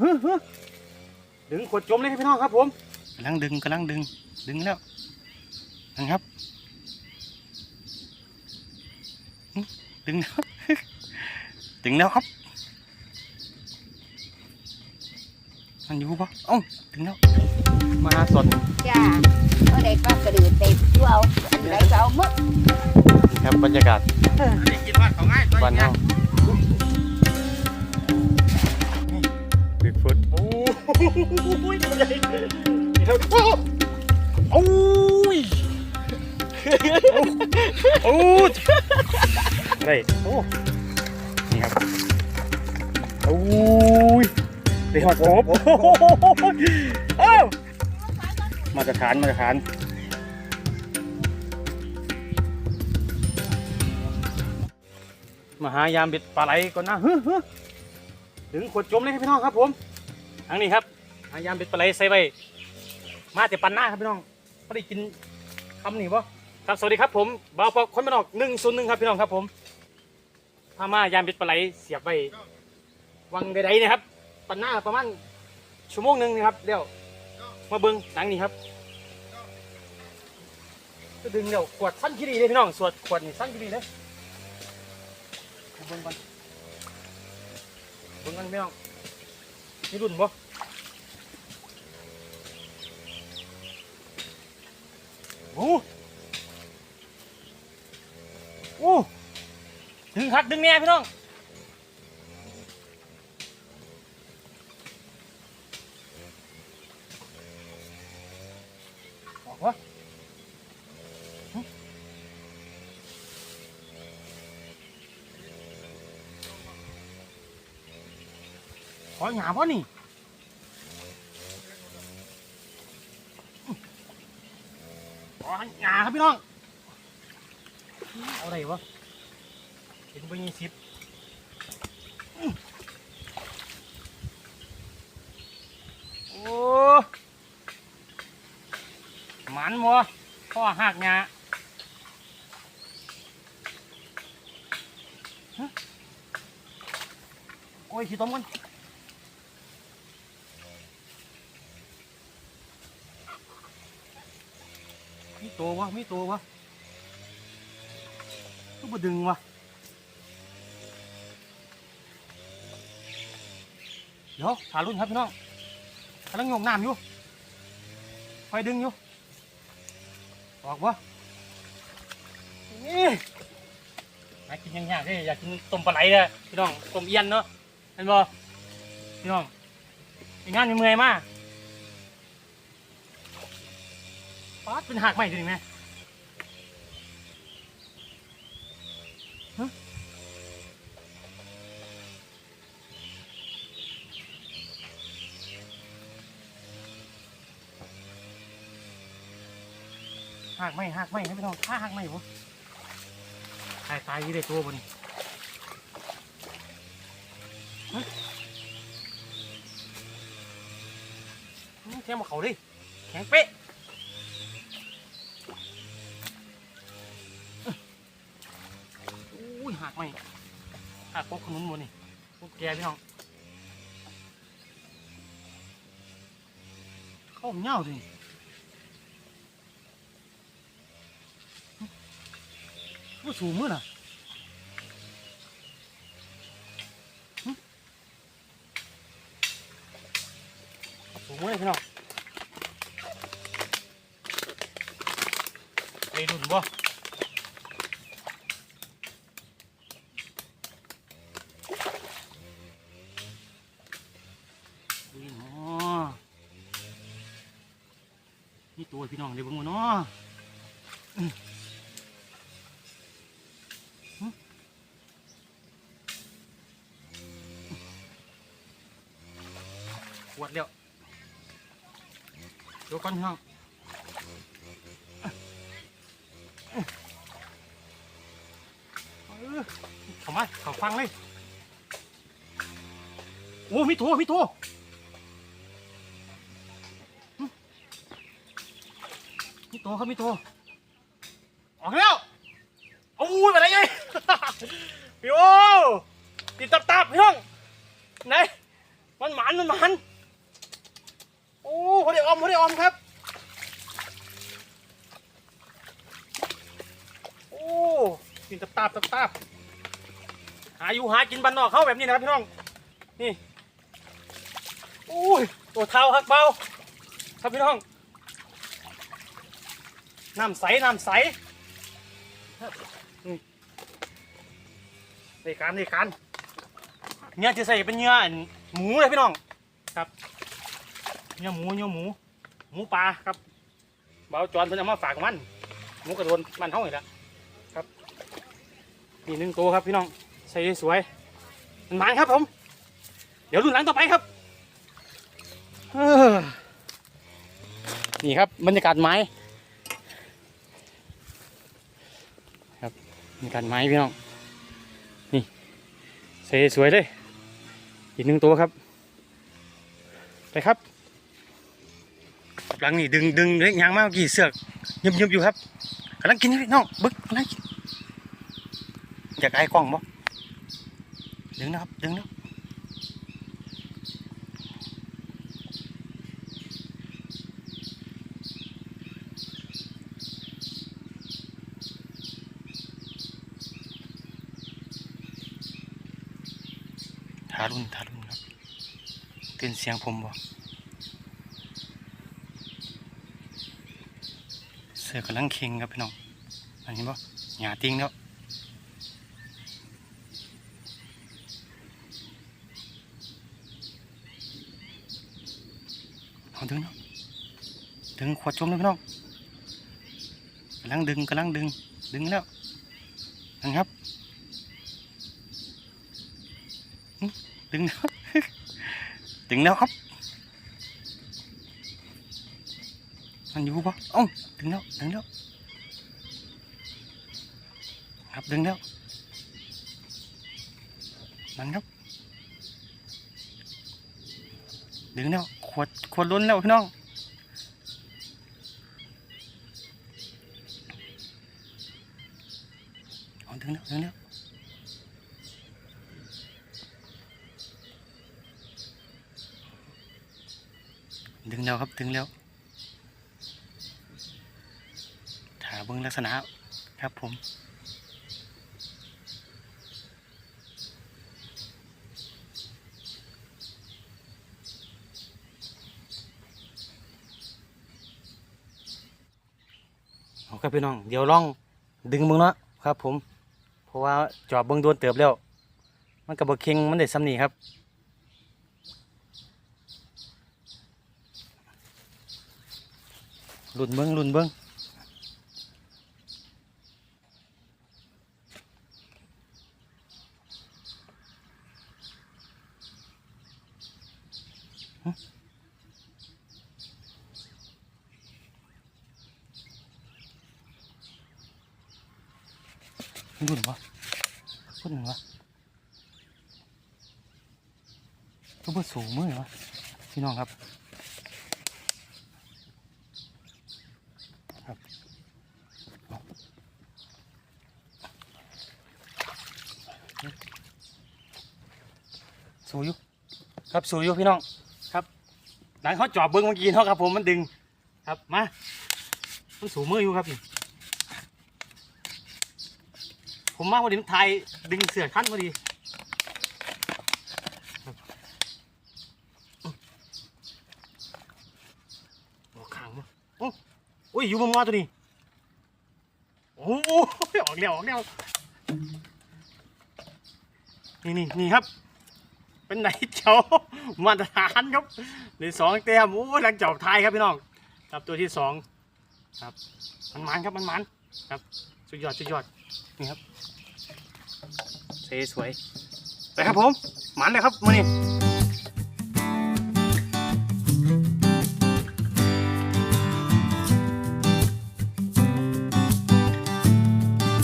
ฮึฮึดึงขวดจมเลยครับพี่น้องครับผมกำลังดึงกำลังดึง ดึงแล้วนะครับหึดึงแล้วดึงแล้วครับมันอยู่ปะเอ้าดึงแล้วมาสดจ้าก็ได้ปลากระดือเต็มตัวเอาอันไหนก็เอาหมดครับบรรยากาศได้กินว่าเขาง่ายบ้านเฮา อ้ยตัวใหญ่เท่าโอ้ยโอ้ยได้โอ้นี่ครับโอ้ยได้หอดโอบโอ้มาตรฐานมาตรฐานมาหายามเบ็ดปลาไหลก่อนนะฮึฮึถึงขวดจมเลยครับพี่น้องครับผม ทางนี้ครับหายามเบ็ดปลาไหลใส่ไว้มาแต่ปันหน้าครับพี่น้องพอได้กินคำนี้ปะครับสวัสดีครับผมบ่าวปอกคนบ้านนอกหนึ่งศูนย์หนึ่งครับพี่น้องครับผมพามายามเบ็ดปลาไหลเสียบไว้วังใดๆนะครับ ปันหน้าประมาณชั่วโมงหนึ่งนะครับเดี๋ยวมาเบิ้งหนังนี้ครับก็ดึงเดี๋ยวขวดสั้นขี้ดีเลยพี่น้องสวดขวดนี่สั้นขี้ดีเลยเบิ่งก่อนเบิ่งกันพี่น้อง นี่รุ่นบ่โอ้โอ้ดึงคักดึงแน่พี่น้องบอกว่า ขอหยาบ่นี่ขอหยาครับพี่น้อง เอาอะไรวะเห็นไปยี่สิบโอ้หมันมัวพ่อหักหยาฮะโอ้ยขี้ต้มกัน ตัววะมีตัววะก็มาดึงวะเดี๋ยวหารุ่นครับพี่น้องกำลังโยงน้ำอยู่ไฟดึงอยู่ออกวะนี่อยากกินยังยากเลยอยากกินต้มปลาไหลเลยพี่น้องต้มเอี้ยนเนาะเห็นบ่พี่น้องงานมีเมื่อยมาก ป๊าดเป็นหักใหม่ดูดิแม่ฮะหักไม่หักไม่ให้พี่น้องถ้าหักไม่บ่ตายตายยี่ได้ตัวบ่นี่ฮะอืมแค่มาเขาดิแข็งเป๊ะ ไหมหักพวกขนุนหมดนี่พวกแกพี่น้องเข้าเง่าดิว่าสูงมื้อน่ะสูงมื้อพี่น้องไอ้ดุนบ่ นี่เนาะนี่ ตัวพี่น้องเดี๋ยวเบิ่งเนาะอื้อหึปวดเดียวดูก่อนพี่น้องเออเข้ามาเข้าฟังเลย โอ้ มีตัวมีตัว มีตัวครับมีตัวออกแล้วโอ้ยอะไรไง พี่โอติดตับตับพี่น้องไหนมันหมันมันหมันโอ้เขาได้ออมเขาได้ออมครับโอ้กินตับตับตับตับหาอยู่หากินบ้านนอกเขาแบบนี้นะครับพี่น้องนี่โอ้ยตัวเท้าหักเบาครับพี่น้อง น้ำใส น้ำใสนี่การในการเนื้อจะใส่เป็นเนื้อหมูเลยพี่น้อง ครับ เนื้อหมูเนื้อหมู หมูปลาครับเบาจอนเพิ่นเอามาฝากมัน หมูกระโดนมันเท่าไหร่ละครับ นี่หนึ่งตัวครับพี่น้อง ใส่สวยมันมานครับผม เดี๋ยวรุ่นหลังต่อไปครับนี่ครับบรรยากาศไม้ มีกาศไม้พี่น้อง นี่เสสวยเลย อีกหนึ่งตัวครับ ไปครับหลังนี่ดึงดึงเล็กยางมากกี่เสือกยุบยุบอยู่ครับกำลังกินพี่น้องบึกกำลังกินอยากไอ้กล้องบ่ดึงนะครับ ดึงนะ ทารุณทารุณครับตื่นเสียงผมบ่เสือกำลังเค็งครับพี่น้องอันนี้บ่หยาติ้งแล้วเอาดึงเนาะดึงขวดจมเลยพี่น้องกำลังดึงกำลังดึงดึงแล้วนะครับ หึดึงแล้วดึงแล้วครับ มันอยู่ปะอ้าดึงแล้วดึงแล้ว ครับดึงแล้ว มันครับดึงแล้ว ขวด ขวดล้นแล้วพี่น้องดึงแล้วดึงแล้วดึ งแล้วครับดึงแล้วถาเบิ้งลักษณะครับผมครับพี่น้อง เดี๋ยวลองดึงเบิ้งเนาะครับผม เพราะว่าจอบเบิ้งโดนเติบแล้ว มันกับบเค็งมันได้ซ้ำนี่ครับ ลุ่นเบิ้งลุ่นเบิ้งรุ่นวะรุ่นวะก็เบอร์สูงมือวะพี่น้องครับครับเอา สูอยู่ครับสูอยู่พี่น้องครับหลังเขาจอบเบิ้งเมื่อกี้เนาะครับผมมันดึงครับมามันสูงมืออยู่ครับนี่ผมมาพอดีไทยดึงเสือขั้นพอดีบโอ้ขังมั้งโอ้ยอยู่บนมอตัวนี้โอ้โหออกเร็วออกเร็วนี่นี่นี่ครับ เป็นไหนเจ้ามาตรฐานครับหรือสองเต็มโอ้ยหลังจอบไทยครับพี่น้องครับตัวที่สองครับมันมันครับมันมันครับสุดยอดสุดยอดนี่ครับเสสวยไปครับผมมันเลยครับมานี่